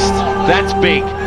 That's big.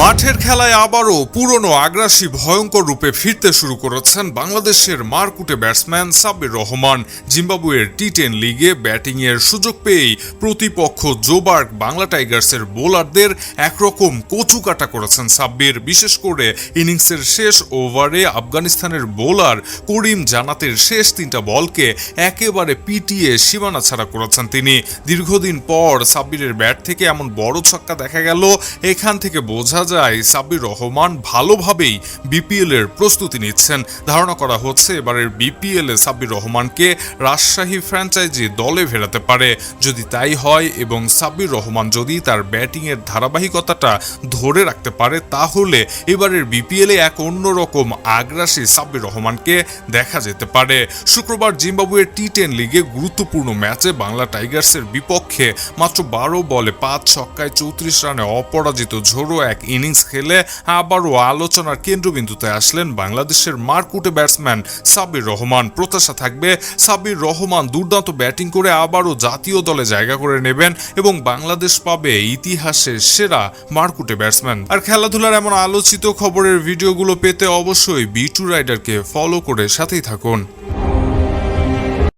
মাঠের খেলায় আবারও পুরনো আগ্রাসী ভয়ঙ্কর রূপে ফিরতে শুরু করেছেন বাংলাদেশের মারকুটে ব্যাটসম্যান সাব্বির রহমান। জিম্বাবুয়ের টি টেন লিগে ব্যাটিংয়ের সুযোগ পেয়েই প্রতিপক্ষ জোবার্গ বাংলা টাইগার্সের বোলারদের একরকম কচুকাটা করেছেন সাব্বির। বিশেষ করে ইনিংসের শেষ ওভারে আফগানিস্তানের বোলার করিম জানাতের শেষ তিনটা বলকে একেবারে পিটিয়ে সীমানা ছাড়া করেছেন তিনি। দীর্ঘদিন পর সাব্বিরের ব্যাট থেকে এমন বড় ছক্কা দেখা গেল এখান থেকে বোঝা যায় সাব্বির রহমান ভালোভাবেই বিপিএল এর প্রস্তুতি নিচ্ছেন। ধারণা করা হচ্ছে এবারের বিপিএল এ সাব্বির রহমানকে রাজশাহী ফ্র্যাঞ্চাইজি দলে ফেরাতে পারে। যদি তাই হয় এবং সাব্বির রহমান যদি তার ব্যাটিং এর ধারাবাহিকতাটা ধরে রাখতে পারে, তাহলে এবারের বিপিএল এক অন্যরকম আগ্রাসী সাব্বির রহমানকে দেখা যেতে পারে। শুক্রবার জিম্বাবুয়ের টি টেন লিগে গুরুত্বপূর্ণ ম্যাচে বাংলা টাইগার্সের বিপক্ষে মাত্র বারো বলে পাঁচ ছক্কায় চৌত্রিশ রানে অপরাজিত ঝোড়ো এক ইনিংস খেলে আবারও আলোচনার কেন্দ্রবিন্দুতে আসলেন বাংলাদেশের মারকুটে ব্যাটসম্যান সাব্বির রহমান। প্রত্যাশা থাকবে সাব্বির রহমান দুর্দান্ত ব্যাটিং করে আবারও জাতীয় দলে জায়গা করে নেবেন এবং বাংলাদেশ পাবে ইতিহাসের সেরা মারকুটে ব্যাটসম্যান। আর খেলাধুলার এমন আলোচিত খবরের ভিডিওগুলো পেতে অবশ্যই বি টু রাইডারকে ফলো করে সাথেই থাকুন।